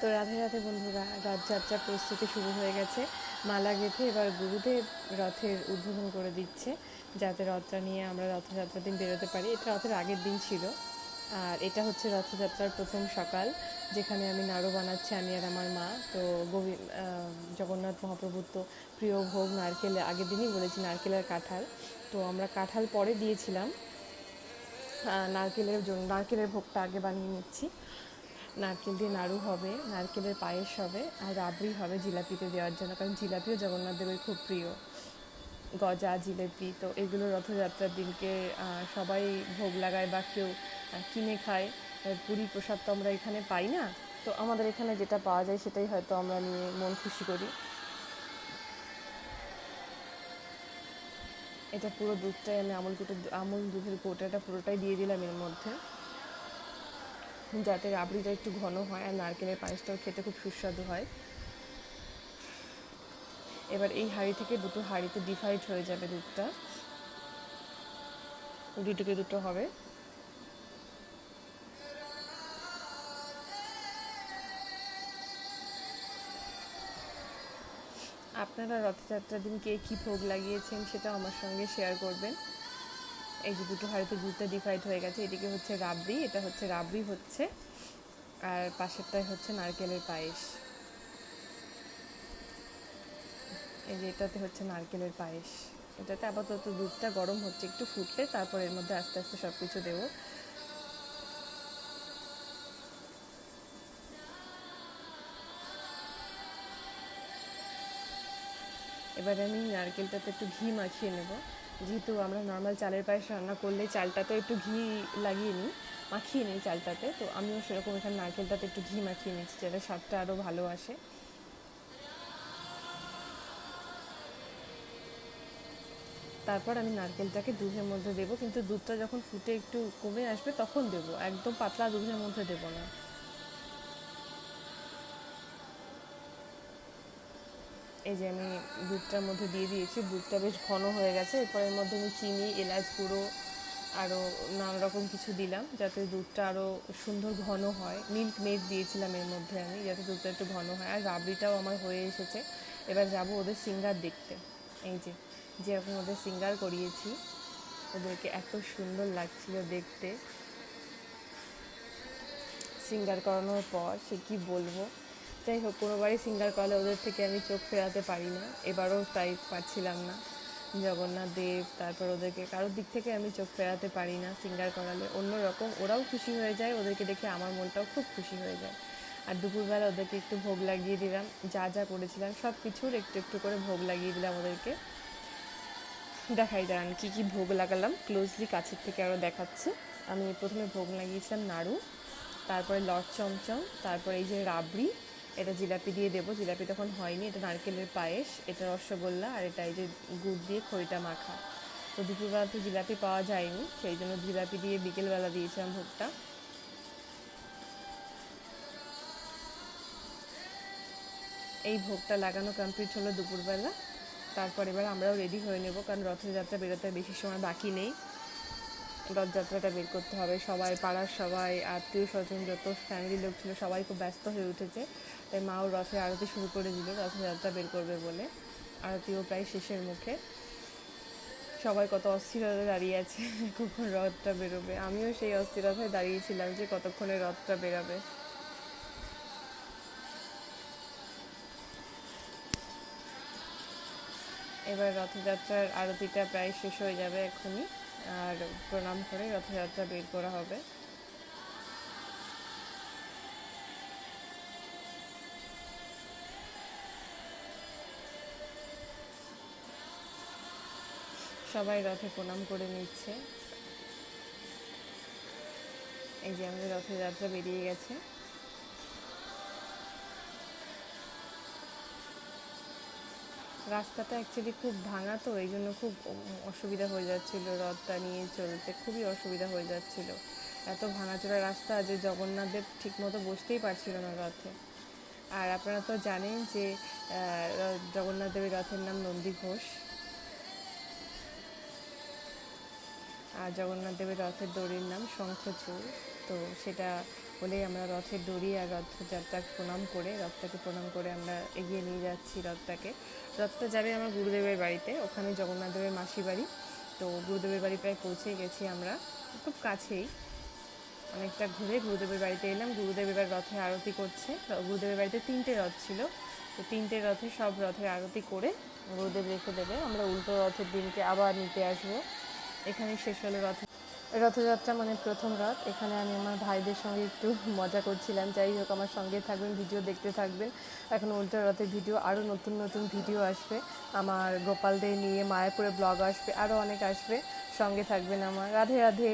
তো রাধে রাধে বন্ধুরা, রথযাত্রার প্রস্তুতি শুরু হয়ে গেছে। মালা গেঁথে এবার গুরুদেব রথের উদ্বোধন করে দিচ্ছে, যাতে রথটা নিয়ে আমরা রথযাত্রার দিন বেরোতে পারি। এটা রথের আগের দিন ছিল, আর এটা হচ্ছে রথযাত্রার প্রথম সকাল, যেখানে আমি নাড়ু বানাচ্ছি, আমি আর আমার মা। তো গোবি জগন্নাথ মহাপ্রভুর তো প্রিয় ভোগ, নারকেল, আগের দিনই বলেছি নারকেল আর কাঁঠাল। তো আমরা কাঁঠাল পরে দিয়েছিলাম। নারকেলের জন্য, নারকেলের ভোগটা আগে বানিয়ে নিচ্ছি। নারকেল দিয়ে নাড়ু হবে, নারকেলের পায়েস হবে, আর রাবড়ি হবে জিলাপিতে দেওয়ার জন্য, কারণ জিলাপিও জগন্নাথ দেবের খুব প্রিয়। গজা, জিলেপি, তো এগুলো রথযাত্রার দিনকে সবাই ভোগ লাগায় বা কেউ কিনে খায়। পুরী প্রসাদ তো আমরা এখানে পাই না, তো আমাদের এখানে যেটা পাওয়া যায় সেটাই হয়তো আমরা নিয়ে মন খুশি করি। এটা পুরো দুধটাই আমি আমুল কুটে আমুল দুধের কোটাটা পুরোটাই দিয়ে দিলাম এর মধ্যে। যাতে রাবড়িটা একটু ঘন হয় আর নারকেলের পায়েসটাও খেতে খুব সুস্বাদু হয়। এবার এই হাঁড়ি থেকে দুটো হাঁড়িতে ডিভাইড হয়ে যাবে দুধটা। দুটোকে দুটো হবে। আপনারা রথযাত্রার দিন কে কী ভোগ লাগিয়েছেন সেটা আমার সঙ্গে শেয়ার করবেন। এই যে দুটো হাঁড়িতে দুধটা ডিভাইড হয়ে গেছে, এদিকে হচ্ছে রাবড়ি, এটা হচ্ছে রাবড়ি হচ্ছে, আর পাশেরটাই হচ্ছে নারকেলের পায়েস। এই যে এটাতে হচ্ছে নারকেলের পায়েস। এটাতে আপাতত দুধটা গরম হচ্ছে, একটু ফুটলে তারপর এর মধ্যে আস্তে আস্তে সব কিছু দেবো। এবারে আমি নারকেলটাতে একটু ঘি মাখিয়ে নেব। যেহেতু আমরা নর্মাল চালের পায়েস রান্না করলে চালটাতে একটু ঘি লাগিয়ে নিই, মাখিয়ে নিই চালটাতে, তো আমিও সেরকম এখানে নারকেলটাতে একটু ঘি মাখিয়ে নিচ্ছি যাতে স্বাদটা আরও ভালো আসে। তারপর আমি নারকেলটাকে দুধের মধ্যে দেবো, কিন্তু দুধটা যখন ফুটে একটু কমে আসবে তখন দেবো, একদম পাতলা দুধের মধ্যে দেবো না। এই যে আমি দুধটার মধ্যে দিয়ে দিয়েছি, দুধটা বেশ ঘন হয়ে গেছে। এরপর এর মধ্যে আমি চিনি, এলাচ গুঁড়ো আরও নানা রকম কিছু দিলাম, যাতে দুধটা আরও সুন্দর ঘন হয়। মিল্ক মেড দিয়েছিলাম এর মধ্যে আমি, যাতে দুধটা একটু ঘন হয়। আর রাবড়িটাও আমার হয়ে এসেছে। এবার যাব ওদের সিঙ্গার দেখতে। এই যে, যেরকম ওদের সিঙ্গার করিয়েছি, ওদেরকে এত সুন্দর লাগছিল দেখতে। সিঙ্গার করানোর পর সে কি বলব? যাই হোক কোনোবারই সিঙ্গার করালে ওদের থেকে আমি চোখ ফেরাতে পারি না। এবারও তাই পারছিলাম না। জগন্নাথ দেব, তারপর ওদেরকে, কারোর দিক থেকে আমি চোখ ফেরাতে পারি না সিঙ্গার করালে অন্য রকম ওরাও খুশি হয়ে যায়, ওদেরকে দেখে আমার মনটাও খুব খুশি হয়ে যায়। আর দুপুরবেলা ওদেরকে একটু ভোগ লাগিয়ে দিলাম, যা যা করেছিলাম, সব কিছুর একটু একটু করে ভোগ লাগিয়ে দিলাম ওদেরকে। দেখাই দাঁড়ান কী কী ভোগ লাগালাম ক্লোজলি কাছের থেকে আরও দেখাচ্ছি। আমি প্রথমে ভোগ লাগিয়েছিলাম নাড়ু, তারপরে লট চমচম, তারপরে এই যে রাবড়ি এটা জিলাপি দিয়ে দেবো। জিলাপি তখন হয়নি, এটা নারকেলের পায়েস, এটা রসগোল্লা আর এটা এই যে গুড় দিয়ে খড়িটা মাখা। তো দুপুরবেলা তো জিলাপি পাওয়া যায়নি, সেই জন্য জিলাপি দিয়ে বিকেলবেলা দিয়েছিলাম ভোগটা। এই ভোগটা লাগানো কমপ্লিট হলো দুপুরবেলা। তারপর এবার আমরাও রেডি হয়ে নেব, কারণ রথযাত্রা বেরোতে বেশি সময় বাকি নেই। রথযাত্রাটা বের করতে হবে। সবাই, পাড়ার সবাই, আত্মীয় স্বজন, যত ফ্যামিলি লোক ছিল, সবাই খুব ব্যস্ত হয়ে উঠেছে। তাই মাও রথের আরতি শুরু করে দিল, রথযাত্রা বের করবে বলে। আরতিও প্রায় শেষের মুখে। সবাই কত অস্থিরতায় দাঁড়িয়ে আছে, কখন রথটা বেরোবে। আমিও সেই অস্থিরতায় দাঁড়িয়েছিলাম যে কতক্ষণে রথটা বেরোবে। এবার রথযাত্রার আরতিটা প্রায় শেষ হয়ে যাবে এখনই। আর প্রণাম করে রথযাত্রা বের করা হবে। সবাই রথে প্রণাম করে নিচ্ছে। এই যে আমাদের রথযাত্রা বেরিয়ে গেছে। রাস্তাটা অ্যাকচুয়ালি খুব ভাঙা তো এই জন্য খুব অসুবিধা হয়ে যাচ্ছিল রথটা নিয়ে চলতে খুবই অসুবিধা হয়ে যাচ্ছিল। এত ভাঙাচোরা রাস্তা যে জগন্নাথ দেব ঠিকমতো বসতেই পারছিল না রথে। আর আপনারা তো জানেন যে আহ, র- জগন্নাথ দেবের রথের নাম নন্দী ঘোষ। আর জগন্নাথ দেবের রথের দড়ির নাম শঙ্খচূড়। তো সেটা বলেই আমরা রথের দড়ি আর রথযাত্রা প্রণাম করে, রথটাকে প্রণাম করে আমরা এগিয়ে নিয়ে যাচ্ছি রথটাকে। রথটা যাবে আমার গুরুদেবের বাড়িতে, ওখানে জগন্নাথদেবের মাসি বাড়ি। তো গুরুদেবের বাড়ি প্রায় পৌঁছে গেছি আমরা, খুব কাছেই। অনেকটা ঘুরে গুরুদেবের বাড়িতে এলাম। গুরুদেব এবার রথে আরতি করছে। গুরুদেবের বাড়িতে তিনটে রথ ছিল। তো তিনটে রথে সব রথের আরতি করে গুরুদেব রেখে দেবে। আমরা উল্টো রথের দিনকে আবার নিতে আসব। এখানে শেষ হলো রথ রথযাত্রা মানে প্রথম রথ। এখানে আমি আমার ভাইদের সঙ্গে একটু মজা করছিলাম। যাই হোক, আমার সঙ্গে থাকবেন, ভিডিও দেখতে থাকবেন। এখন উল্টো রথের ভিডিও আরও নতুন নতুন ভিডিও আসবে। আমার গোপালদের নিয়ে মায়াপুরে ব্লগ আসবে আরও অনেক আসবে। সঙ্গে থাকবেন আমার। রাধে রাধে।